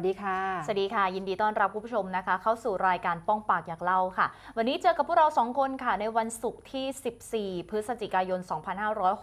สวัสดีค่ะ สวัสดีค่ะ ยินดีต้อนรับคุณผู้ชมนะคะ เข้าสู่รายการป้องปากอยากเล่าค่ะ วันนี้เจอกับพวกเราสองคนค่ะ ในวันศุกร์ที่ 14 พฤศจิกายน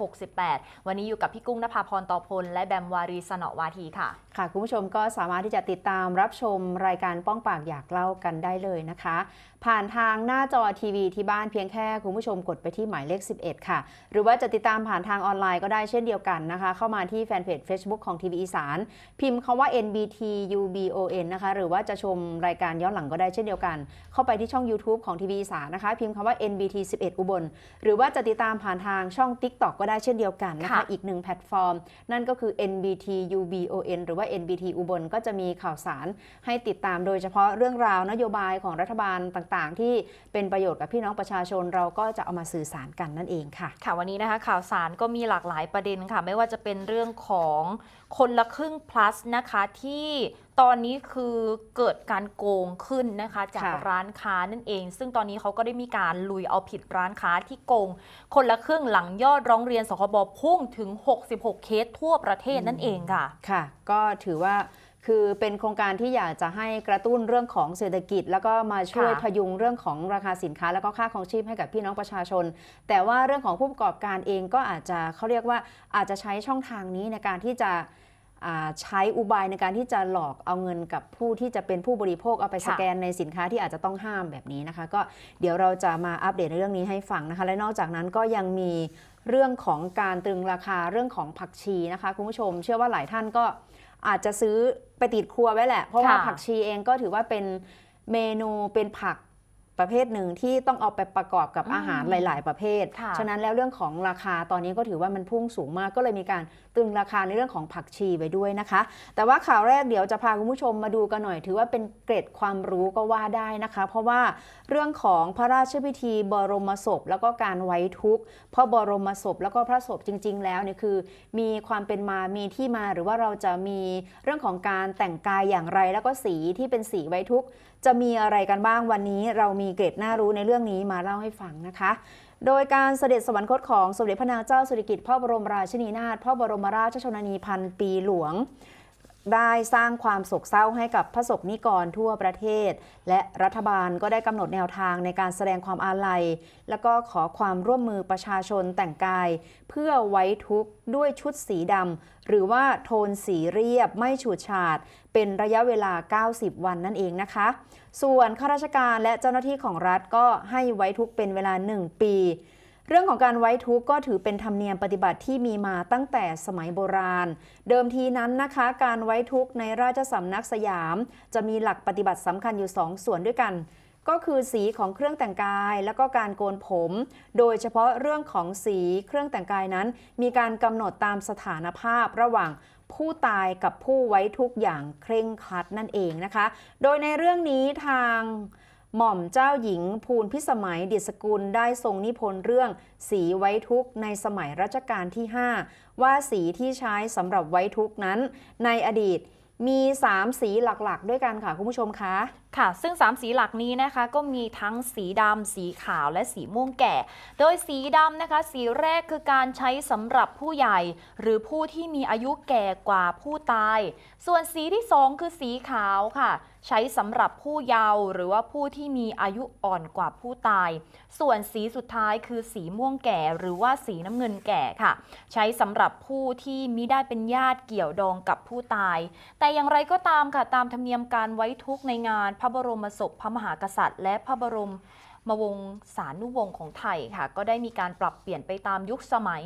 2568 วันนี้อยู่กับพี่กุ้งนภาพรต่อพล และแบมวารีสนอวาทีค่ะ ค่ะ คุณผู้ชมก็สามารถที่จะติดตามรับชมรายการป้องปากอยากเล่ากันได้เลยนะคะ ผ่านทางหน้าจอทีวีที่บ้านเพียงแค่คุณผู้ชมกดไปที่หมายเลข 11 ค่ะ หรือว่าจะติดตามผ่านทางออนไลน์ก็ได้เช่นเดียวกันนะคะ เข้ามาที่แฟนเพจ Facebook ของทีวีอีสานพิมพ์คำว่า NBT UBON นะคะ หรือว่าจะชมรายการย้อนหลังก็ได้เช่นเดียวกัน เข้าไปที่ช่อง YouTube ของทีวีอีสานนะคะ พิมพ์คำว่า NBT 11 อุบล หรือว่าจะติดตามผ่านทางช่อง TikTok ก็ได้เช่นเดียวกันนะคะค่ะอีกหนึ่งแพลตฟอร์ม นั่นก็คือ NBT UBON หรือว่า NBT อุบลก็จะมีข่าวสารให้ติดตามโดยเฉพาะเรื่องราวนโยบายของรัฐบาลต่างๆ ที่เป็นประโยชน์กับพี่น้องประชาชนเราก็จะเอามาสื่อสารกันนั่นเองค่ะ ค่ะวันนี้นะคะข่าวสารก็มีหลากหลายประเด็นค่ะ ไม่ว่าจะเป็นเรื่องของ คนละครึ่ง plus นะคะที่ตอนนี้คือเกิดการโกงขึ้นนะคะจากค่ะร้านค้านั่นเอง ซึ่งตอนนี้เขาก็ได้มีการลุยเอาผิดร้านค้าที่โกง คนละครึ่งหลังยอดร้องเรียนสคบพุ่งถึง 66 เคสทั่วประเทศนั่นเองค่ะ ค่ะ ก็ถือว่า คือเป็นโครงการที่อยากจะให้กระตุ้นเรื่องของเศรษฐกิจ แล้วก็มาช่วยค่ะพยุงเรื่องของราคาสินค้า แล้วก็ค่าของชีพให้กับพี่น้องประชาชน แต่ว่าเรื่องของผู้ประกอบการเองก็อาจจะเขาเรียกว่าอาจจะใช้ช่องทางนี้ในการที่จะอ่าใช้อุบายในการที่จะหลอกเอาเงินกับผู้ที่จะเป็นผู้บริโภคเอาไปค่ะสแกนในสินค้าที่อาจจะต้องห้ามแบบนี้นะคะ ก็เดี๋ยวเราจะมาอัปเดตในเรื่องนี้ให้ฟังนะคะ และนอกจากนั้นก็ยังมีเรื่องของการตรึงราคาเรื่องของผักชีนะคะคุณผู้ชม เชื่อว่าหลายท่านก็ อาจจะซื้อไปติดครัวไว้แหละ เพราะว่าค่ะ ผักชีเองก็ถือว่าเป็นเมนูเป็นผัก ประเภทหนึ่งที่ต้องเอาไปประกอบกับอืมอาหารหลาย ๆ ประเภทค่ะฉะนั้นแล้วเรื่องของราคาตอนนี้ก็ถือว่ามันพุ่งสูงมากก็เลยมีการตรึงราคาในเรื่องของผักชีไปด้วยนะคะ แต่ว่าข่าวแรกเดี๋ยวจะพาคุณผู้ชมมาดูกันหน่อย ถือว่าเป็นเกร็ดความรู้ก็ว่าได้นะคะ เพราะว่าเรื่องของพระราชพิธีบรมศพ แล้วก็การไว้ทุกข์เพราะบรมศพแล้วก็พระศพจริง ๆ แล้วเนี่ยคือ มีความเป็นมามีที่มาหรือว่าเราจะมีเรื่องของการแต่งกายอย่างไรแล้วก็สีที่เป็นสีไว้ทุกข์จะมีอะไรกันบ้างวันนี้เรามีเกร็ดน่ารู้ในเรื่องนี้มาเล่าให้ฟังนะคะ โดยการเสด็จสวรรคตของสมเด็จพระนางเจ้าสุริกิติ์พระบรมราชินีนาถพระบรมราชชนนีพันปีหลวง ได้สร้างความโศกเศร้าให้กับพระสงฆ์นิกรทั่วประเทศ และรัฐบาลก็ได้กำหนดแนวทางในการแสดงความอาลัย แล้วก็ขอความร่วมมือประชาชนแต่งกาย เพื่อไว้ทุกข์ด้วยชุดสีดำหรือว่าโทนสีเรียบไม่ฉูดฉาด เป็นระยะเวลา 90 วันนั่นเองนะคะ ส่วนข้าราชการและเจ้าหน้าที่ของรัฐก็ให้ไว้ทุกข์เป็นเวลา 1 ปี เรื่องของการไว้ทุกข์ก็ถือเป็นธรรมเนียมปฏิบัติที่มีมาตั้งแต่สมัยโบราณ เดิมทีนั้นนะคะ การไว้ทุกข์ในราชสำนักสยาม จะมีหลักปฏิบัติสำคัญอยู่ 2 ส่วนด้วยกัน ก็คือสีของเครื่องแต่งกาย แล้วก็การโกนผม โดยเฉพาะเรื่องของสีเครื่องแต่งกายนั้น มีการกำหนดตามสถานภาพระหว่างผู้ตายกับผู้ไว้ทุกข์อย่างเคร่งครัดนั่นเองนะคะ โดยในเรื่องนี้ทาง หม่อมเจ้าหญิงภูลพิสมัยดิษกุลได้ทรงนิพนธ์เรื่อง สีไว้ทุกข์ในสมัยรัชกาลที่ 5 ว่าสีที่ใช้สำหรับไว้ทุกข์นั้น ในอดีตมี 3 สีหลักๆ ด้วยกันค่ะคุณผู้ชมคะค่ะ ซึ่ง 3 สีหลักนี้นะคะ ก็มีทั้งสีดำสีขาวและสีม่วงแก่ โดยสีดำนะคะ สีแรกคือการใช้สำหรับผู้ใหญ่ หรือผู้ที่มีอายุแก่กว่าผู้ตาย ส่วนสีที่ 2 คือสีขาวค่ะ ใช้สำหรับผู้เยาว์หรือว่าผู้ที่มีอายุอ่อนกว่าผู้ตาย ส่วนสีสุดท้ายคือสีม่วงแก่หรือว่าสีน้ำเงินแก่ค่ะ ใช้สำหรับผู้ที่มิได้เป็นญาติเกี่ยวดองกับผู้ตาย แต่อย่างไรก็ตามค่ะตามธรรมเนียมการไว้ทุกข์ในงานพระบรมศพพระมหากษัตริย์ และพระบรม มวงศานุวงศ์ของไทยค่ะ ก็ได้มีการปรับเปลี่ยนไปตามยุคสมัย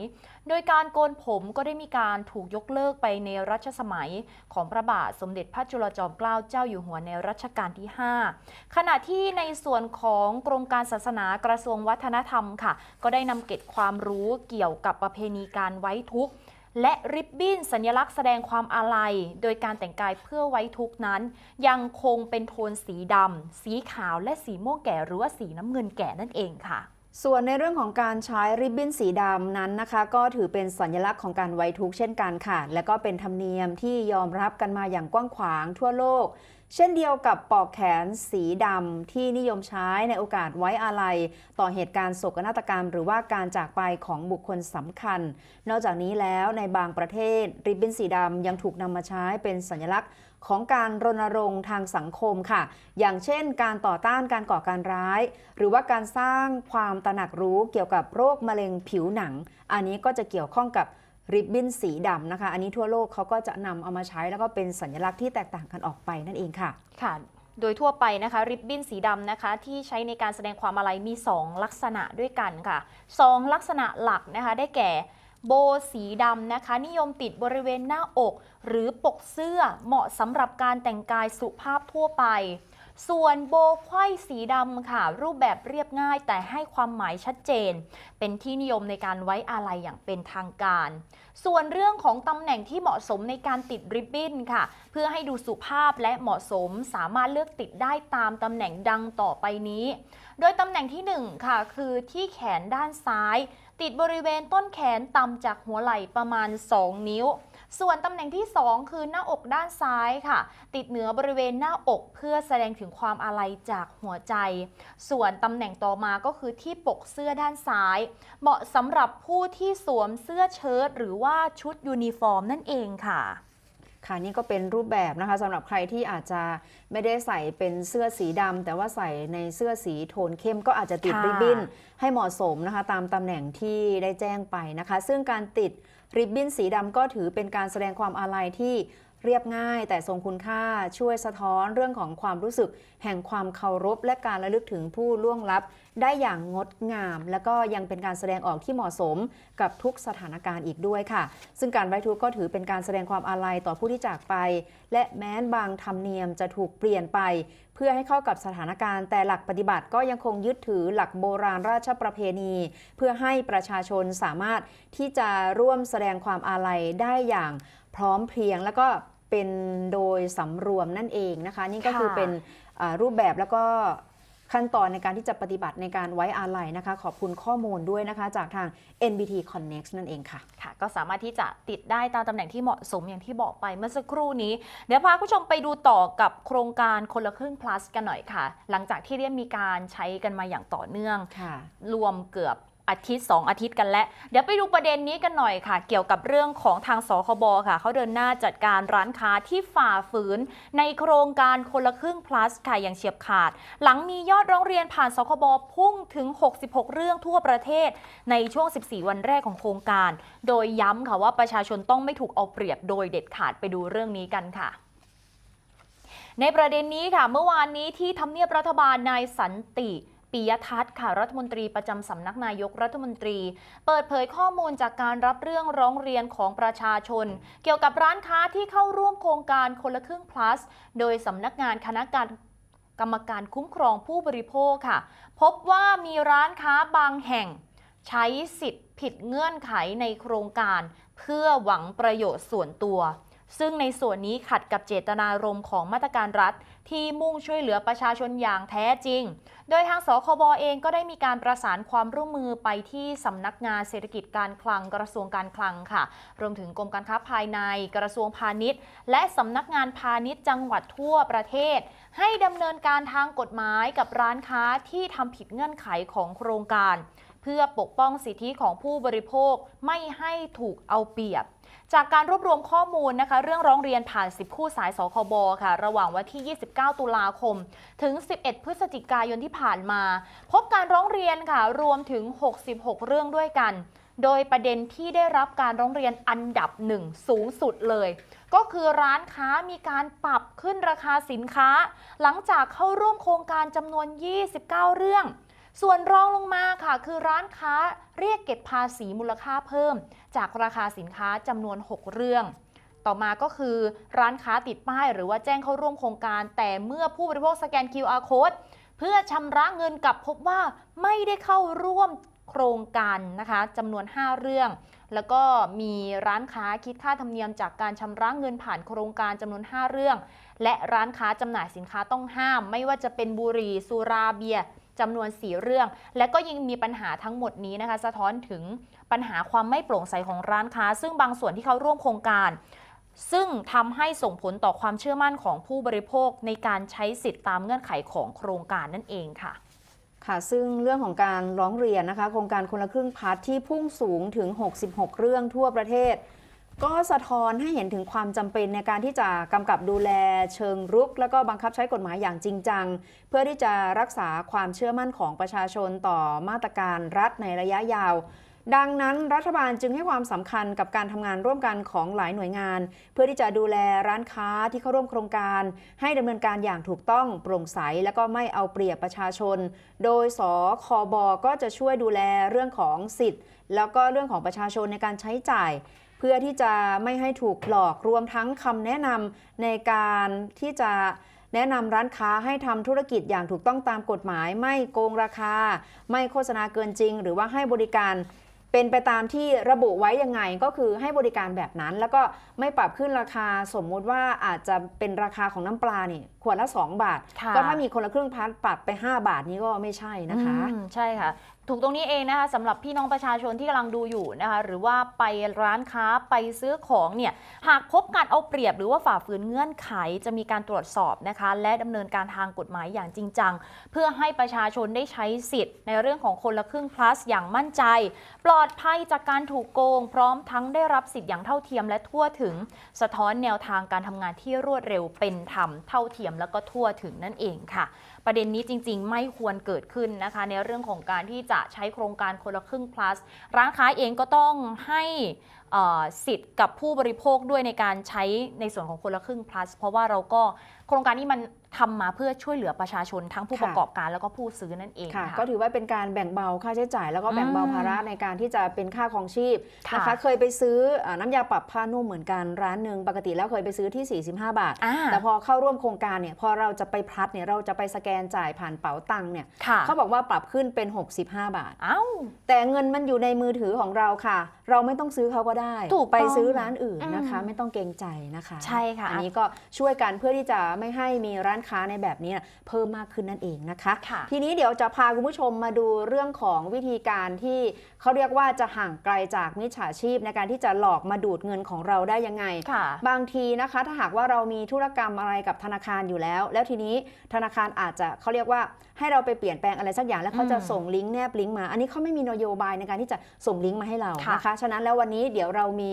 โดยการโกนผมก็ได้มีการถูกยกเลิกไปในรัชสมัยของพระบาทสมเด็จพระจุลจอมเกล้าเจ้าอยู่หัวในรัชกาลที่ 5 ขณะที่ในส่วนของกรมการศาสนากระทรวงวัฒนธรรมค่ะ ก็ได้นำเกร็ดความรู้เกี่ยวกับประเพณีการไว้ทุกข์ และริบบิ้นสัญลักษณ์แสดงความอาลัย โดยการแต่งกายเพื่อไว้ทุกนั้น ยังคงเป็นโทนสีดำ สีขาวและสีม่วงแก่หรือว่าสีน้ำเงินแก่นั่นเองค่ะส่วนในเรื่องของการใช้ริบบิ้นสีดำนั้นนะคะ ก็ถือเป็นสัญลักษณ์ของการไว้ทุกเช่นกันค่ะ และก็เป็นธรรมเนียมที่ยอมรับกันมาอย่างกว้างขวางทั่วโลก เช่นเดียวกับปอกแขนสีดำที่นิยมใช้ในโอกาสไว้อาลัย ต่อเหตุการณ์โศกนาฏกรรม หรือว่าการจากไปของบุคคลสำคัญ นอกจากนี้แล้วในบางประเทศ ริบบิ้นสีดำยังถูกนำมาใช้เป็นสัญลักษณ์ของการรณรงค์ทางสังคมค่ะ อย่างเช่น การต่อต้านการก่อการร้าย หรือว่าการสร้างความตระหนักรู้เกี่ยวกับโรคมะเร็งผิวหนัง อันนี้ก็จะเกี่ยวข้องกับ ริบบิ้นสีดำนะคะ อันนี้ทั่วโลกเขาก็จะนำเอามาใช้แล้วก็เป็นสัญลักษณ์ที่แตกต่างกันออกไปนั่นเองค่ะ ค่ะโดยทั่วไปนะคะ ริบบิ้นสีดำนะคะ ที่ใช้ในการแสดงความอาลัยมี 2 ลักษณะด้วยกันค่ะ 2 ลักษณะหลักนะคะได้แก่โบสีดำนะคะ นิยมติดบริเวณหน้าอก หรือปกเสื้อเหมาะสำหรับการแต่งกายสุภาพทั่วไป ส่วนโบไขว้สีดำค่ะ รูปแบบเรียบง่ายแต่ให้ความหมายชัดเจน เป็นที่นิยมในการไว้อาลัยอย่างเป็นทางการ ส่วนเรื่องของตำแหน่งที่เหมาะสมในการติดริบบิ้นค่ะ เพื่อให้ดูสุภาพและเหมาะสมสามารถเลือกติดได้ตามตำแหน่งดังต่อไปนี้ โดยตำแหน่งที่ 1 ค่ะ คือที่แขนด้านซ้าย ติดบริเวณต้นแขนต่ำจากหัวไหล่ประมาณ 2 นิ้ว ส่วนตำแหน่งที่ 2 คือหน้าอกด้านซ้ายค่ะ ติดเหนือบริเวณหน้าอกเพื่อแสดงถึงความอาลัยจากหัวใจ ส่วนตำแหน่งต่อมาก็คือที่ปกเสื้อด้านซ้าย เหมาะสำหรับผู้ที่สวมเสื้อเชิ้ตหรือว่าชุดยูนิฟอร์มนั่นเองค่ะค่ะนี่ก็เป็นรูปแบบนะคะสำหรับใครที่อาจจะไม่ได้ใส่เป็นเสื้อสีดำแต่ว่าใส่ในเสื้อสีโทนเข้มก็อาจจะติดริบบิ้นให้เหมาะสมนะคะ ตามตำแหน่งที่ได้แจ้งไปนะคะ ซึ่งการติด ริบบิ้นสีดำก็ถือเป็นการแสดงความอาลัยที่เรียบง่ายแต่ทรงคุณค่าช่วยสะท้อนเรื่องของความรู้สึก แห่งความเคารพ และการระลึกถึงผู้ล่วงลับ ได้อย่างงดงาม และก็ยังเป็นการแสดงออกที่เหมาะสมกับทุกสถานการณ์อีกด้วยค่ะ ซึ่งการไว้ทุกข์ก็ถือเป็นการแสดงความอาลัยต่อผู้ที่จากไป และแม้นบางธรรมเนียมจะถูกเปลี่ยนไป พื่อให้เข้ากับสถานการณ์แต่หลักปฏิบัติก็ยังคงยึดถือหลักโบราณราชประเพณี เพื่อให้ประชาชนสามารถที่จะร่วมแสดงความอาลัยได้อย่างพร้อมเพรียง แล้วก็เป็นโดยสำรวมนั่นเองนะคะ นี่ก็คือค่ะเป็นอ่ารูปแบบแล้วก็ ขั้นตอนในการที่จะปฏิบัติในการไว้อาลัยนะคะ ขอบคุณข้อมูลด้วยนะคะ จากทาง NBT Connect นั่นเองค่ะค่ะ ก็สามารถที่จะติดได้ตามตำแหน่งที่เหมาะสมอย่างที่บอกไปเมื่อสักครู่นี้ เดี๋ยวพาคุณผู้ชมไปดูต่อกับโครงการคนละครึ่ง plus กันหน่อยค่ะ หลังจากที่ได้มีการใช้กันมาอย่างต่อเนื่องค่ะรวมเกือบ อาทิตย์ 2 อาทิตย์กันแล้ว เดี๋ยวไปดูประเด็นนี้กันหน่อยค่ะ เกี่ยวกับเรื่องของทางสคบค่ะ เขาเดินหน้าจัดการร้านค้าที่ฝ่าฝืน ในโครงการคนละครึ่ง plus ค่ะอย่างเฉียบขาด หลังมียอดร้องเรียนผ่านสคบพุ่งถึง 66 เรื่องทั่วประเทศ ในช่วง 14 วันแรกของโครงการ โดยย้ำค่ะว่าประชาชนต้องไม่ถูกเอาเปรียบโดยเด็ดขาดไปดูเรื่องนี้กันค่ะในประเด็นนี้ค่ะ เมื่อวานนี้ที่ทำเนียบรัฐบาลนายสันติ ปิยทัศน์ค่ะรัฐมนตรีประจำสำนักนายกรัฐมนตรี เปิดเผยข้อมูลจากการรับเรื่องร้องเรียนของประชาชน เกี่ยวกับร้านค้าที่เข้าร่วมโครงการคนละครึ่ง plus โดยสำนักงานคณะการกรรมการคุ้มครองผู้บริโภคค่ะ พบว่ามีร้านค้าบางแห่ง ใช้สิทธิ์ผิดเงื่อนไขในโครงการ เพื่อหวังประโยชน์ส่วนตัว ซึ่งในส่วนนี้ขัดกับเจตนารมณ์ของมาตรการรัฐ ที่มุ่งช่วยเหลือประชาชนอย่างแท้จริง โดยทางสคบเองก็ได้มีการประสานความร่วมมือไปที่สำนักงานเศรษฐกิจการคลังกระทรวงการคลังค่ะ รวมถึงกรมการค้าภายในกระทรวงพาณิชย์ และสำนักงานพาณิชย์จังหวัดทั่วประเทศ ให้ดำเนินการทางกฎหมายกับร้านค้าที่ทำผิดเงื่อนไขของโครงการ เพื่อปกป้องสิทธิของผู้บริโภคไม่ให้ถูกเอาเปรียบ จากการรวบรวมข้อมูลนะคะ เรื่องร้องเรียนผ่าน 10 คู่สายสคบค่ะ ระหว่างวันที่ 29 ตุลาคม ถึง 11 พฤศจิกายนที่ผ่านมา พบการร้องเรียนค่ะ รวมถึง 66 เรื่องด้วยกัน โดยประเด็นที่ได้รับการร้องเรียนอันดับหนึ่งสูงสุดเลย ก็คือร้านค้ามีการปรับขึ้นราคาสินค้า หลังจากเข้าร่วมโครงการจำนวน 29 เรื่อง ส่วนรองลงมาค่ะ คือร้านค้าเรียกเก็บภาษีมูลค่าเพิ่ม จากราคาสินค้าจำนวน 6 เรื่อง ต่อมาก็คือร้านค้าติดป้ายหรือว่าแจ้งเข้าร่วมโครงการ แต่เมื่อผู้บริโภคสแกน QR code เพื่อชำระเงินกลับพบว่าไม่ได้เข้าร่วมโครงการนะคะจำนวน 5 เรื่อง แล้วก็มีร้านค้าคิดค่าธรรมเนียมจากการชำระเงินผ่านโครงการจำนวน 5 เรื่อง และร้านค้าจำหน่ายสินค้าต้องห้าม ไม่ว่าจะเป็นบุหรี่สุราเบียร์ จำนวน 4 เรื่อง และก็ยังมีปัญหาทั้งหมดนี้นะคะ สะท้อนถึงปัญหาความไม่โปร่งใสของร้านค้า ซึ่งบางส่วนที่เขาร่วมโครงการ ซึ่งทำให้ส่งผลต่อความเชื่อมั่นของผู้บริโภคในการใช้สิทธิ์ตามเงื่อนไขของโครงการนั่นเองค่ะค่ะ ซึ่งเรื่องของการร้องเรียนนะคะ โครงการคนละครึ่งพัฒที่พุ่งสูงถึง 66 เรื่องทั่วประเทศ ก็สะท้อนให้เห็นถึงความจำเป็นในการที่จะกำกับดูแลเชิงรุก แล้วก็บังคับใช้กฎหมายอย่างจริงจัง เพื่อที่จะรักษาความเชื่อมั่นของประชาชนต่อมาตรการรัฐในระยะยาว ดังนั้นรัฐบาลจึงให้ความสำคัญกับการทำงานร่วมกันของหลายหน่วยงาน เพื่อที่จะดูแลร้านค้าที่เข้าร่วมโครงการ ให้ดำเนินการอย่างถูกต้องโปร่งใส และก็ไม่เอาเปรียบประชาชน โดยสคบก็จะช่วยดูแลเรื่องของสิทธิ์ แล้วก็เรื่องของประชาชนในการใช้จ่าย เพื่อที่จะไม่ให้ถูกหลอกรวมทั้งคำแนะนำในการที่จะแนะนำร้านค้าให้ทำธุรกิจอย่างถูกต้องตามกฎหมาย ไม่โกงราคา ไม่โฆษณาเกินจริง หรือว่าให้บริการเป็นไปตามที่ระบุไว้ยังไงก็คือให้บริการแบบนั้น แล้วก็ไม่ปรับขึ้นราคาสมมุติว่าอาจจะเป็นราคาของน้ำปลานี่ขวดละ 2 บาทค่ะก็ถ้ามีคนละครึ่งพันปรับไป 5 บาทนี้ก็ไม่ใช่นะคะอืมใช่ค่ะ ถูกตรงนี้เองนะคะสำหรับพี่น้องประชาชนที่กำลังดูอยู่นะคะหรือว่าไปร้านค้าไปซื้อของเนี่ยหากพบการเอาเปรียบหรือว่าฝ่าฝืนเงื่อนไขจะมีการตรวจสอบนะคะ และดำเนินการทางกฎหมายอย่างจริงจัง เพื่อให้ประชาชนได้ใช้สิทธิ์ ในเรื่องของคนละครึ่ง plus อย่างมั่นใจ ปลอดภัยจากการถูกโกง พร้อมทั้งได้รับสิทธิ์อย่างเท่าเทียมและทั่วถึง สะท้อนแนวทางการทำงานที่รวดเร็วเป็นธรรมเท่าเทียม แล้วก็ทั่วถึงนั่นเองค่ะ ประเด็นนี้จริง ๆ ไม่ควรเกิดขึ้นนะคะ ในเรื่องของการที่จะใช้โครงการคนละครึ่ง plus ร้านค้าเองก็ต้องให้สิทธิ์กับผู้บริโภคด้วยในการใช้ในส่วนของคนละครึ่ง plus เพราะว่าเราก็โครงการนี้มัน ทำมาเพื่อช่วยเหลือประชาชนทั้งผู้ค่ะประกอบการแล้วก็ผู้ซื้อนั่นเองค่ะค่ะ ก็ถือว่าเป็นการแบ่งเบาค่าใช้จ่าย แล้วก็แบ่งเบาอืมภาระในการที่จะเป็นค่าของชีพค่ะนะคะเคยไปซื้อเอ่อน้ำยาปรับผ้านุ่มเหมือนกันร้านหนึ่งปกติแล้วเคยไปซื้อที่ 45 บาทอ่าแต่พอเข้าร่วมโครงการเนี่ยพอเราจะไปพลัดเนี่ยเราจะไปสแกนจ่ายผ่านเป๋าตังค์เนี่ยค่ะเขาบอกว่าปรับขึ้นเป็น 65 บาทเอ้าแต่เงินมันอยู่ในมือถือของเราค่ะ เราไม่ต้องซื้อเขาก็ได้ถูกต้องไปซื้อร้านอื่นนะคะอืมไม่ต้องเกรงใจนะคะ ใช่ค่ะ อันนี้ก็ช่วยกันเพื่อที่จะไม่ให้มีร้านค้าในแบบนี้เพิ่มมากขึ้นนั่นเองนะคะค่ะทีนี้เดี๋ยวจะพาคุณผู้ชมมาดูเรื่องของวิธีการที่เขาเรียกว่าจะห่างไกลจากมิจฉาชีพในการที่จะหลอกมาดูดเงินของเราได้ยังไงค่ะบางทีนะคะถ้าหากว่าเรามีธุรกรรมอะไรกับธนาคารอยู่แล้ว แล้วทีนี้ธนาคารอาจจะเขาเรียกว่าให้เราไปเปลี่ยนแปลงอะไรสักอย่างแล้วเขาจะอืมส่งลิงก์แนบลิงก์มา อันนี้เขาไม่มีนโยบายในการที่จะส่งลิงก์มาให้เราค่ะนะคะ ฉะนั้นแล้ววันนี้เดี๋ยวเรามี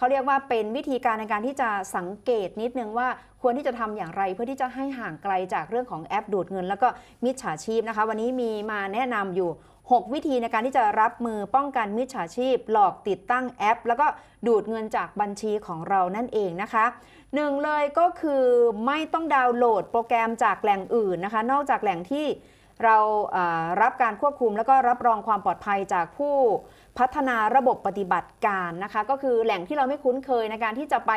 เขาเรียกว่าเป็นวิธีการในการที่จะสังเกตนิดนึงว่าควรที่จะทำอย่างไรเพื่อที่จะให้ห่างไกลจากเรื่องของแอปดูดเงิน แล้วก็มิจฉาชีพนะคะ วันนี้มีมาแนะนำอยู่ 6 วิธีในการที่จะรับมือป้องกันมิจฉาชีพ หลอกติดตั้งแอป แล้วก็ดูดเงินจากบัญชีของเรานั่นเองนะคะหนึ่งเลยก็คือไม่ต้องดาวน์โหลดโปรแกรมจากแหล่งอื่นนะคะ นอกจากแหล่งที่เรารับการควบคุมแล้วก็รับรองความปลอดภัยจากผู้ พัฒนาระบบปฏิบัติการนะคะ ก็คือแหล่งที่เราไม่คุ้นเคยในการที่จะไป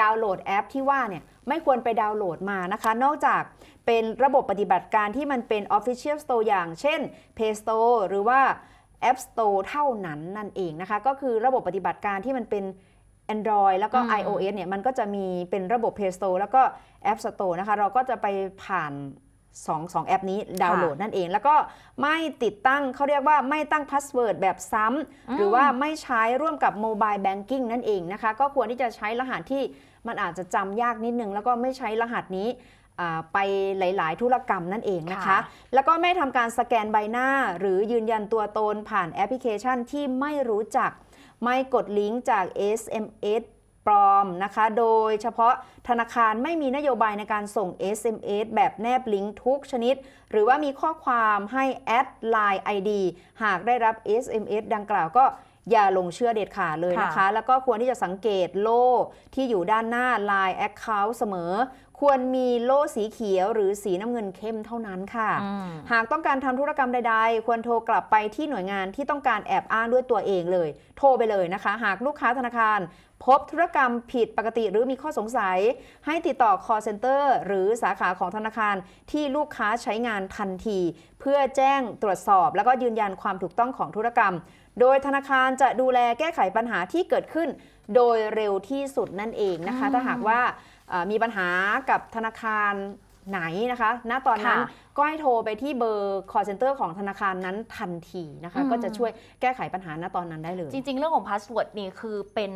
ดาวน์โหลดแอปที่ว่าเนี่ยไม่ควรไปดาวน์โหลดมานะคะ นอกจากเป็นระบบปฏิบัติการที่มันเป็น Official Store อย่าง เช่น Play Store หรือว่า App Store เท่านั้นนั่นเองนะคะ ก็คือระบบปฏิบัติการที่มันเป็น Android แล้วก็อืม iOS เนี่ยมันก็จะมีเป็นระบบ Play Store แล้วก็ App Store นะคะ เราก็จะไปผ่าน 2 2แอปนี้ดาวน์โหลดนั่นเอง แล้วก็ไม่ติดตั้งเขาเรียกว่าไม่ตั้งพาสเวิร์ดแบบซ้ำหรือว่าไม่ใช้ร่วมกับโมบายแบงกิ้งนั่นเองนะคะ ก็ควรที่จะใช้รหัสที่มันอาจจะจำยากนิดนึง แล้วก็ไม่ใช้รหัสนี้อ่าไปหลาย ๆ ธุรกรรมนั่นเองนะคะค่ะแล้วก็ไม่ทำการสแกนใบหน้า หรือยืนยันตัวตนผ่านแอปพลิเคชันที่ไม่รู้จัก ไม่กดลิงก์จาก SMS ปลอมนะคะ โดยเฉพาะธนาคารไม่มีนโยบายในการส่ง SMS แบบแนบลิงก์ทุกชนิด หรือว่ามีข้อความให้แอดไลน์ ID หากได้รับ SMS ดังกล่าวก็ อย่าลงเชื่อเด็ดขาดเลยนะคะค่ะแล้วก็ควรที่จะสังเกตโล่ที่อยู่ด้านหน้า Line Account เสมอ ควรมีโล่สีเขียวหรือสีน้ำเงินเข้มเท่านั้นค่ะอืมหากต้องการทำธุรกรรมใด ๆ ควรโทรกลับไปที่หน่วยงานที่ต้องการแอบอ้างด้วยตัวเองเลย โทรไปเลยนะคะ หากลูกค้าธนาคารพบธุรกรรมผิดปกติหรือมีข้อสงสัย ให้ติดต่อ call center หรือสาขาของธนาคารที่ลูกค้าใช้งานทันที เพื่อแจ้งตรวจสอบ แล้วก็ยืนยันความถูกต้องของธุรกรรม โดยธนาคารจะดูแลแก้ไขปัญหาที่เกิดขึ้น โดยเร็วที่สุดนั่นเองนะคะอืมถ้าหากว่าเอ่อมีปัญหากับธนาคารไหนนะคะ ณ ตอนนั้นค่ะก็ให้โทรไปที่เบอร์ call center ของธนาคารนั้นทันทีนะคะอืมก็จะช่วยแก้ไขปัญหาณตอนนั้นได้เลย จริง ๆ เรื่องของพาสเวิร์ดนี่คือเป็น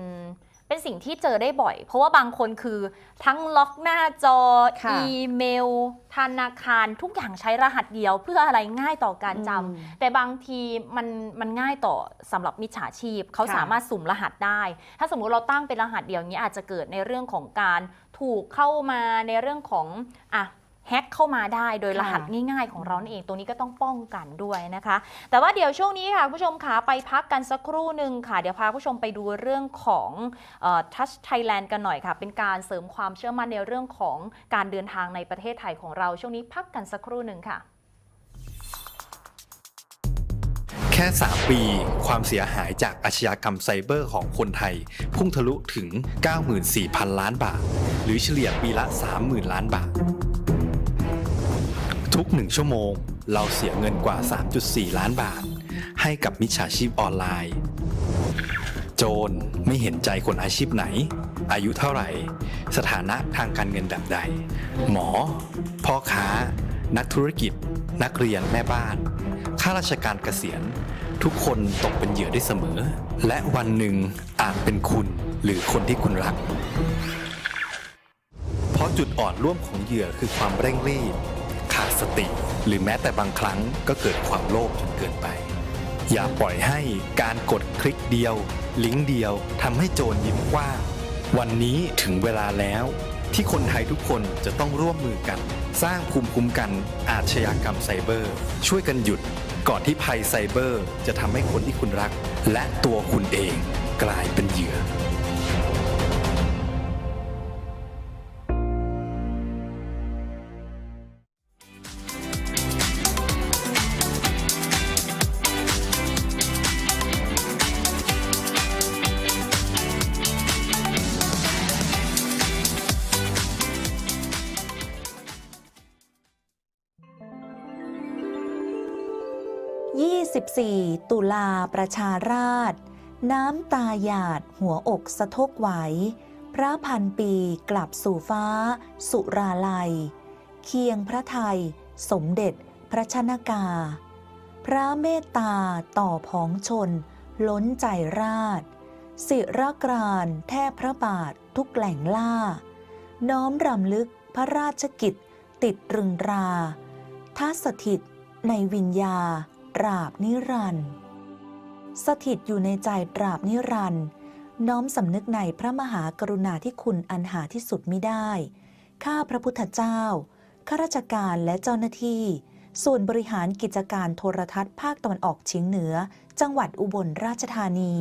เป็นสิ่งที่เจอได้บ่อย เพราะว่าบางคนคือทั้งล็อกหน้าจอ ค่ะอีเมล ธนาคารทุกอย่างใช้รหัสเดียว เพื่ออะไรง่ายต่อการจำอืมแต่บางทีมันมันง่ายต่อสำหรับมิจฉาชีพ เขาค่ะ สามารถสุ่มรหัสได้ ถ้าสมมุติเราตั้งเป็นรหัสเดียวอย่างนี้อาจจะเกิดในเรื่องของการถูกเข้ามาในเรื่องของอะ แฮ็กเข้ามาได้โดยรหัสง่ายๆ ของเรานั่นเองตัวนี้ก็ต้องป้องกันด้วยนะคะ แต่ว่าเดี๋ยวช่วงนี้ค่ะคุณผู้ชมขาไปพักกันสักครู่หนึ่งค่ะ เดี๋ยวพาคุณผู้ชมไปดูเรื่องของทัชไทยแลนด์กันหน่อยค่ะ เป็นการเสริมความเชื่อมั่นในเรื่องของการเดินทางในประเทศไทยของเราช่วงนี้พักกันสักครู่หนึ่งค่ะ แค่ 3 ปี ความเสียหายจากอาชญากรรมไซเบอร์ของคนไทย พุ่งทะลุถึง 94,000 ล้านบาท หรือเฉลี่ยปีละ 30,000 ล้านบาท ทุก 1 ชั่วโมง เราเสียเงินกว่า 3.4 ล้านบาท ให้กับมิจฉาชีพออนไลน์ โจรไม่เห็นใจคนอาชีพไหน อายุเท่าไหร่ สถานะทางการเงินแบบใด หมอ พ่อค้า นักธุรกิจ นักเรียนแม่บ้าน ข้าราชการเกษียณ ทุกคนตกเป็นเหยื่อได้เสมอ และวันหนึ่งอาจเป็นคุณหรือคนที่คุณรัก เพราะจุดอ่อนร่วมของเหยื่อคือความเร่งรีบ ขาดสติ หรือแม้แต่บางครั้งก็เกิดความโลภจนเกินไป อย่าปล่อยให้การกดคลิกเดียว ลิงก์เดียวทำให้โจรยิ้มกว้างวันนี้ถึงเวลาแล้ว ที่คนไทยทุกคนจะต้องร่วมมือกัน สร้างภูมิคุ้มกันอาชญากรรมไซเบอร์ ช่วยกันหยุดก่อนที่ภัยไซเบอร์ จะทำให้คนที่คุณรัก และตัวคุณเองกลายเป็นเหยื่อ 24ตุลาประชาราษฎร์น้ำตาหยาดหัวอกสะทกไหว พระพันปีกลับสู่ฟ้า สุราลัย เคียงพระไทย สมเด็จพระชนกา พระเมตตาต่อผองชน ล้นใจราช สิรกรานแทบพระบาททุกแหล่งล่า น้อมรำลึกพระราชกิจติดรึงราทัสถิตในวิญญา ตราบนิรันดร์สถิตอยู่ในใจตราบนิรันดร์น้อมสำนึกในพระมหากรุณาธิคุณอันหาที่สุดมิได้ ข้าพระพุทธเจ้า ข้าราชการและเจ้าหน้าที่ ส่วนบริหารกิจการโทรทัศน์ภาคตะวันออกเฉียงเหนือ จังหวัดอุบลราชธานี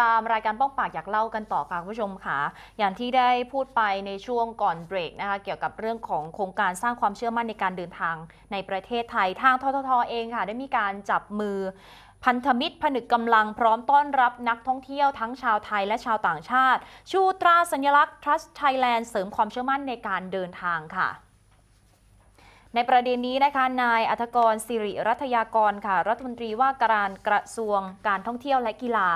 ตามรายการป้องปากอยากเล่ากันต่อค่ะคุณผู้ชมค่ะ อย่างที่ได้พูดไปในช่วงก่อนเบรกนะคะ เกี่ยวกับเรื่องของโครงการสร้างความเชื่อมั่นในการเดินทางในประเทศไทย ทางทททเองค่ะ ได้มีการจับมือพันธมิตรผนึกกำลังพร้อมต้อนรับนักท่องเที่ยวทั้งชาวไทยและชาวต่างชาติ ชูตราสัญลักษณ์ Trust Thailand เสริมความเชื่อมั่นในการเดินทางค่ะในประเด็นนี้นะคะ นายอัธกรสิริรัตยากรค่ะ รัฐมนตรีว่าการกระทรวงการท่องเที่ยวและกีฬา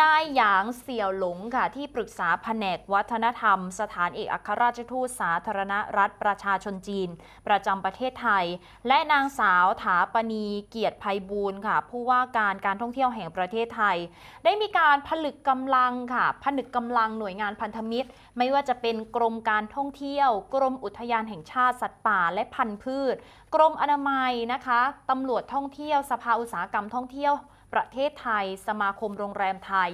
นายหยางเสี่ยวหลงค่ะที่ปรึกษาแผนกวัฒนธรรม สถานเอกอัครราชทูตสาธารณรัฐประชาชนจีน ประจำประเทศไทย และนางสาวถาปณีเกียรติภัยบูลย์ค่ะ ผู้ว่าการการท่องเที่ยวแห่งประเทศไทย ได้มีการผลึกกำลังค่ะ ผนึกกำลังหน่วยงานพันธมิตร ไม่ว่าจะเป็นกรมการท่องเที่ยว กรมอุทยานแห่งชาติสัตว์ป่าและพันธุ์พืช กรมอนามัยนะคะตำรวจท่องเที่ยวสภาอุตสาหกรรมท่องเที่ยว ประเทศไทย สมาคมโรงแรมไทย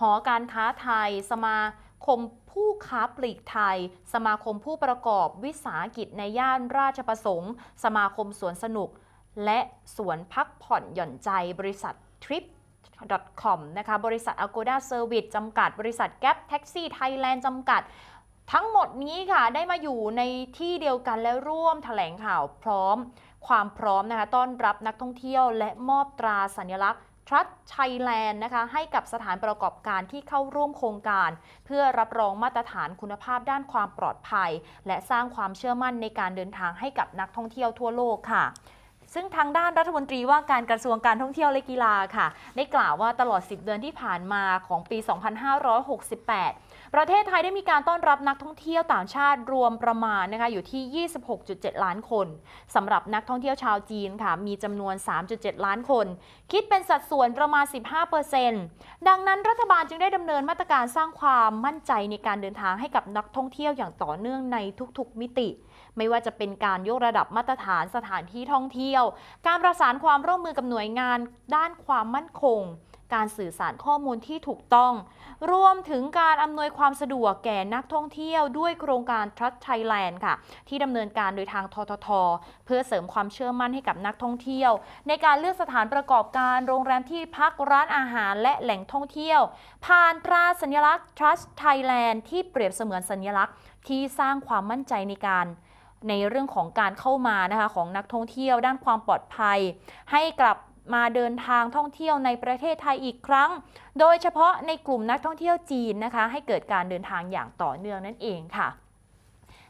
หอการค้าไทย สมาคมผู้ค้าปลีกไทย สมาคมผู้ประกอบวิสาหกิจในย่านราชประสงค์ สมาคมสวนสนุก และสวนพักผ่อนหย่อนใจบริษัททริป .com นะคะ บริษัท Agoda Service จำกัด บริษัท Gap Taxi Thailand จำกัด ทั้งหมดนี้ค่ะ ได้มาอยู่ในที่เดียวกันและร่วมแถลงข่าวพร้อม ความพร้อมนะคะ ต้อนรับนักท่องเที่ยวและมอบตราสัญลักษณ์ Trust Thailand นะคะให้กับสถานประกอบการที่เข้าร่วมโครงการ เพื่อรับรองมาตรฐานคุณภาพด้านความปลอดภัย และสร้างความเชื่อมั่นในการเดินทางให้กับนักท่องเที่ยวทั่วโลกค่ะซึ่งทางด้านรัฐมนตรีว่าการกระทรวงการท่องเที่ยวและกีฬาค่ะ ได้กล่าวว่าตลอด 10 เดือนที่ผ่านมาของปี 2568 ประเทศไทยได้มีการต้อนรับนักท่องเที่ยวต่างชาติรวมประมาณนะคะอยู่ที่ 26.7 ล้านคนสำหรับนักท่องเที่ยวชาวจีนค่ะมีจำนวน 3.7 ล้านคน คิดเป็นสัดส่วนประมาณ 15%ดังนั้นรัฐบาลจึงได้ดำเนินมาตรการสร้างความมั่นใจในการเดินทางให้กับนักท่องเที่ยวอย่างต่อเนื่องในทุกๆมิติ ไม่ว่าจะเป็นการยกระดับมาตรฐานสถานที่ท่องเที่ยว การประสานความร่วมมือกับหน่วยงานด้านความมั่นคง การสื่อสารข้อมูลที่ถูกต้อง รวมถึงการอำนวยความสะดวกแก่นักท่องเที่ยวด้วยโครงการ Trust Thailand ค่ะ ที่ดำเนินการโดยทางททท เพื่อเสริมความเชื่อมั่นให้กับนักท่องเที่ยว ในการเลือกสถานประกอบการโรงแรมที่พักร้านอาหารและแหล่งท่องเที่ยว ผ่านตราสัญลักษณ์ Trust Thailand ที่เปรียบเสมือนสัญลักษณ์ ที่สร้างความมั่นใจในการในเรื่องของการเข้ามานะคะของนักท่องเที่ยวด้านความปลอดภัย ให้กลับ มาเดินทางท่องเที่ยวในประเทศไทยอีกครั้ง โดยเฉพาะในกลุ่มนักท่องเที่ยวจีนนะคะ ให้เกิดการเดินทางอย่างต่อเนื่องนั่นเองค่ะ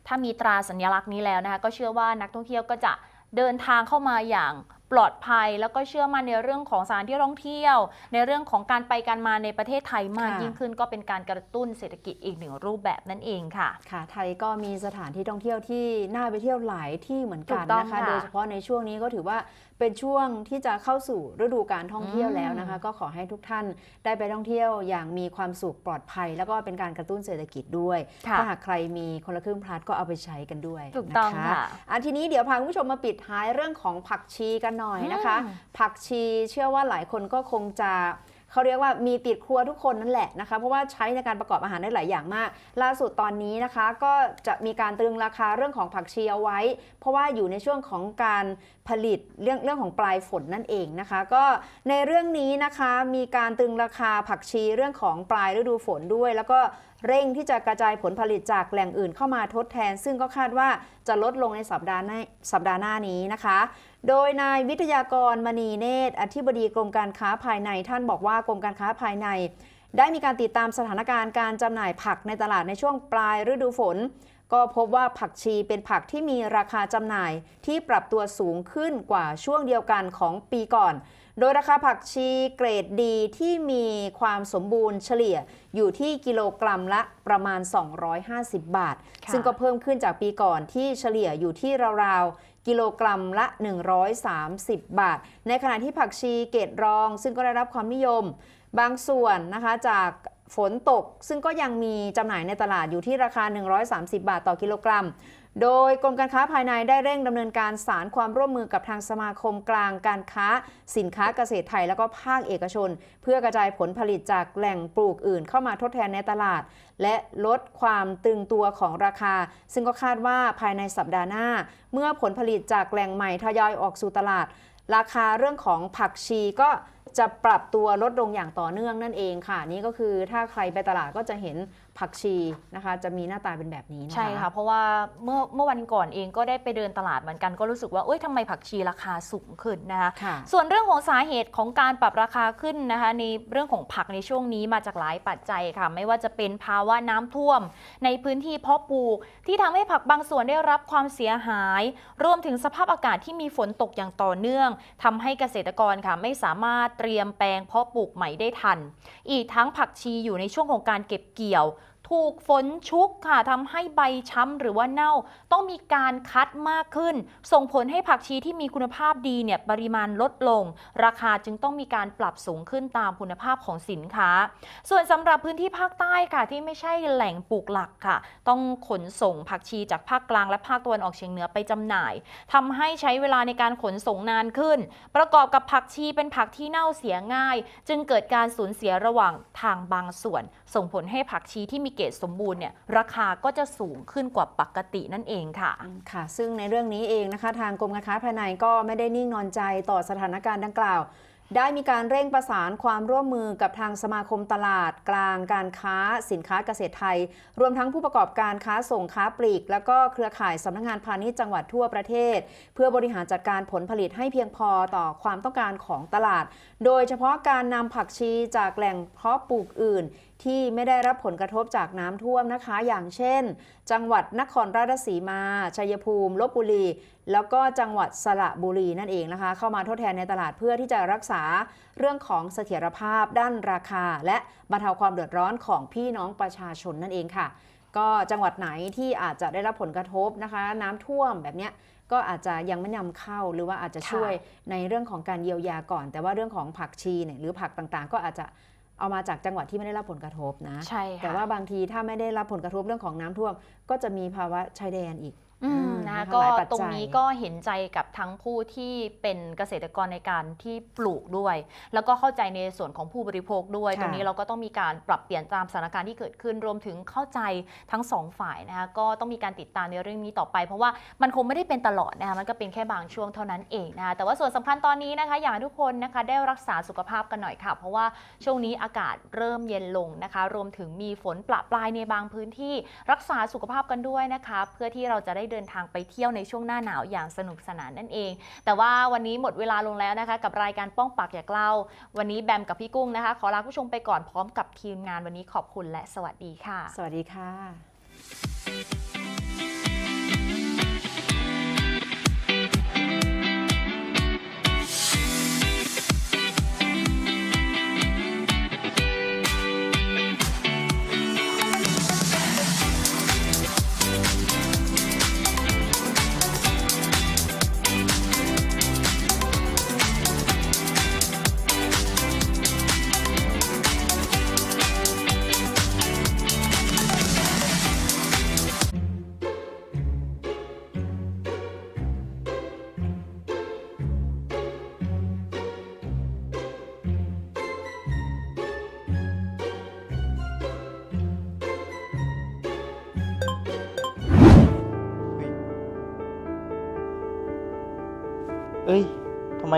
ถ้ามีตราสัญลักษณ์นี้แล้วนะคะก็เชื่อว่านักท่องเที่ยวก็จะเดินทางเข้ามาอย่างปลอดภัยแล้วก็เชื่อมั่นในเรื่องของสถานที่ท่องเที่ยว ในเรื่องของการไปการมาในประเทศไทยมากค่ะยิ่งขึ้น ก็เป็นการกระตุ้นเศรษฐกิจอีกหนึ่งรูปแบบนั่นเองค่ะ ค่ะ ไทยก็มีสถานที่ท่องเที่ยวที่น่าไปเที่ยวหลายที่เหมือนกันถูกต้องนะคะค่ะโดยเฉพาะในช่วงนี้ก็ถือว่า เป็นช่วงที่จะเข้าสู่ฤดูการท่องเที่ยวอืมแล้วนะคะ ก็ขอให้ทุกท่านได้ไปท่องเที่ยวอย่างมีความสุขปลอดภัย แล้วก็เป็นการกระตุ้นเศรษฐกิจด้วยค่ะถ้าหากใครมีคนละครึ่งพลัดก็เอาไปใช้กันด้วยถูกต้องนค่ะอะทีนี้เดี๋ยวพาคุณผู้ชมมาปิดท้ายเรื่องของผักชีกันหน่อยนะคะอืมผักชีเชื่อว่าหลายคนก็คงจะ เขาเรียกว่ามีติดครัวทุกคนนั่นแหละนะคะ เพราะว่าใช้ในการประกอบอาหารได้หลายอย่างมาก ล่าสุดตอนนี้นะคะก็จะมีการตรึงราคาเรื่องของผักชีเอาไว้ เพราะว่าอยู่ในช่วงของการผลิตเรื่องเรื่องของปลายฝนนั่นเองนะคะ ก็ในเรื่องนี้นะคะมีการตรึงราคาผักชีเรื่องของปลายฤดูฝนด้วย แล้วก็เร่งที่จะกระจายผลผลิตจากแหล่งอื่นเข้ามาทดแทน ซึ่งก็คาดว่าจะลดลงในสัปดาห์หน้าสัปดาห์หน้านี้นะคะ โดยนายวิทยากรมณีเนตร อธิบดีกรมการค้าภายใน ท่านบอกว่ากรมการค้าภายใน ได้มีการติดตามสถานการณ์การจำหน่ายผักในตลาดในช่วงปลายฤดูฝน ก็พบว่าผักชีเป็นผักที่มีราคาจำหน่ายที่ปรับตัวสูงขึ้นกว่าช่วงเดียวกันของปีก่อน โดยราคาผักชีเกรดดีที่มีความสมบูรณ์เฉลี่ยอยู่ที่กิโลกรัมละประมาณ 250 บาทค่ะซึ่งก็เพิ่มขึ้นจากปีก่อนที่เฉลี่ยอยู่ที่ราวๆ กิโลกรัมละ 130 บาท ในขณะที่ผักชีเกตรอง ซึ่งก็ได้รับความนิยม บางส่วนนะคะจากฝนตก ซึ่งก็ยังมีจำหน่ายในตลาดอยู่ที่ราคา 130 บาทต่อกิโลกรัม โดยกรมการค้าภายในได้เร่งดำเนินการสารความร่วมมือกับทางสมาคมกลางการค้า สินค้าเกษตรไทยแล้วก็ภาคเอกชน เพื่อกระจายผลผลิตจากแหล่งปลูกอื่นเข้ามาทดแทนในตลาด และลดความตึงตัวของราคา ซึ่งก็คาดว่าภายในสัปดาห์หน้า เมื่อผลผลิตจากแหล่งใหม่ทยอยออกสู่ตลาด ราคาเรื่องของผักชีก็จะปรับตัวลดลงอย่างต่อเนื่องนั่นเองค่ะ นี่ก็คือถ้าใครไปตลาดก็จะเห็น ผักชีนะคะจะมีหน้าตาเป็นแบบนี้นะคะใช่ค่ะ เพราะว่าเมื่อเมื่อวันก่อนเองก็ได้ไปเดินตลาดเหมือนกันก็รู้สึกว่าเอ้ยทำไมผักชีราคาสูงขึ้นนะคะค่ะส่วนเรื่องของสาเหตุของการปรับราคาขึ้นนะคะ ในเรื่องของผักในช่วงนี้มาจากหลายปัจจัยค่ะ ไม่ว่าจะเป็นภาวะน้ำท่วม ในพื้นที่เพาะปลูกที่ทำให้ผักบางส่วนได้รับความเสียหาย รวมถึงสภาพอากาศที่มีฝนตกอย่างต่อเนื่องทำให้เกษตรกรค่ะไม่สามารถเตรียมแปลงเพาะปลูกใหม่ได้ทัน อีกทั้งผักชีอยู่ในช่วงของการเก็บเกี่ยว ถูกฝนชุกค่ะทำให้ใบช้ำหรือว่าเน่า ต้องมีการคัดมากขึ้น ส่งผลให้ผักชีที่มีคุณภาพดีเนี่ยปริมาณลดลง ราคาจึงต้องมีการปรับสูงขึ้นตามคุณภาพของสินค้า ส่วนสำหรับพื้นที่ภาคใต้ค่ะที่ไม่ใช่แหล่งปลูกหลักค่ะ ต้องขนส่งผักชีจากภาคกลางและภาคตะวันออกเฉียงเหนือไปจำหน่ายทำให้ใช้เวลาในการขนส่งนานขึ้น ประกอบกับผักชีเป็นผักที่เน่าเสียง่าย จึงเกิดการสูญเสียระหว่างทางบางส่วน ส่งผลให้ผักชีที่มีกรดสมบูรณ์เนี่ยราคาก็จะสูงขึ้นกว่าปกตินั่นเองค่ะค่ะ ซึ่งในเรื่องนี้เองนะคะทางกรมการค้าภายในก็ไม่ได้นิ่งนอนใจต่อสถานการณ์ดังกล่าว ได้มีการเร่งประสานความร่วมมือกับทางสมาคมตลาด กลางการค้าสินค้าเกษตรไทย รวมทั้งผู้ประกอบการค้าส่งค้าปลีก แล้วก็เครือข่ายสำนักงานพาณิชย์จังหวัดทั่วประเทศ เพื่อบริหารจัดการผลผลิตให้เพียงพอต่อความต้องการของตลาด โดยเฉพาะการนำผักชีจากแหล่งเพาะปลูกอื่น ที่ไม่ได้รับผลกระทบจากน้ำท่วมนะคะ อย่างเช่น จังหวัดนครราชสีมา ชัยภูมิลบบุรี แล้วก็จังหวัดสระบุรีนั่นเองนะคะ เข้ามาทดแทนในตลาดเพื่อที่จะรักษาเรื่องของเสถียรภาพด้านราคา และบรรเทาความเดือดร้อนของพี่น้องประชาชนนั่นเองค่ะ ก็จังหวัดไหนที่อาจจะได้รับผลกระทบนะคะ น้ำท่วมแบบเนี้ยก็อาจจะยังไม่นำเข้าหรือว่าอาจจะช่วยในเรื่องของการเยียวยาก่อน แต่ว่าเรื่องของผักชีเนี่ยหรือผักต่างๆ ก็อาจจะ เอามาจากจังหวัดที่ไม่ได้รับผลกระทบนะ ใช่ค่ะแต่ว่าบางทีถ้าไม่ได้รับผลกระทบเรื่องของน้ำท่วม ก็จะมีภาวะชายแดนอีกอืมอืม นะนะคะก็หลายปัจจัยตรงนี้ก็เห็นใจกับทั้งผู้ที่เป็นเกษตรกรในการที่ปลูกด้วย แล้วก็เข้าใจในส่วนของผู้บริโภคด้วยค่ะตรงนี้เราก็ต้องมีการปรับเปลี่ยนตามสถานการณ์ที่เกิดขึ้นรวมถึงเข้าใจทั้งสองฝ่ายนะคะก็ต้องมีการติดตามในเรื่องนี้ต่อไป เพราะว่ามันคงไม่ได้เป็นตลอดนะคะมันก็เป็นแค่บางช่วงเท่านั้นเองนะคะแต่ว่าส่วนสำคัญตอนนี้นะคะ อยากให้ทุกคนนะคะได้รักษาสุขภาพกันหน่อยค่ะ เพราะว่าช่วงนี้อากาศเริ่มเย็นลงนะคะ รวมถึงมีฝนประปรายในบางพื้นที่รักษาสุขภาพกันด้วยนะคะ เพื่อที่เราจะได้เดินทางไปเที่ยวในช่วงหน้าหนาวอย่างสนุกสนานนั่นเอง แต่ว่าวันนี้หมดเวลาลงแล้วนะคะ กับรายการป้องปากอยากเล่า วันนี้แบมกับพี่กุ้งนะคะ ขอลาผู้ชมไปก่อนพร้อมกับทีมงานวันนี้ขอบคุณและสวัสดีค่ะ สวัสดีค่ะ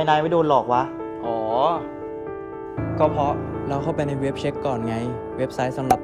นายไม่โดนหลอกวะ อ๋อ ก็เพราะเราเข้าไปในเว็บเช็คก่อนไง เว็บไซต์สำหรับ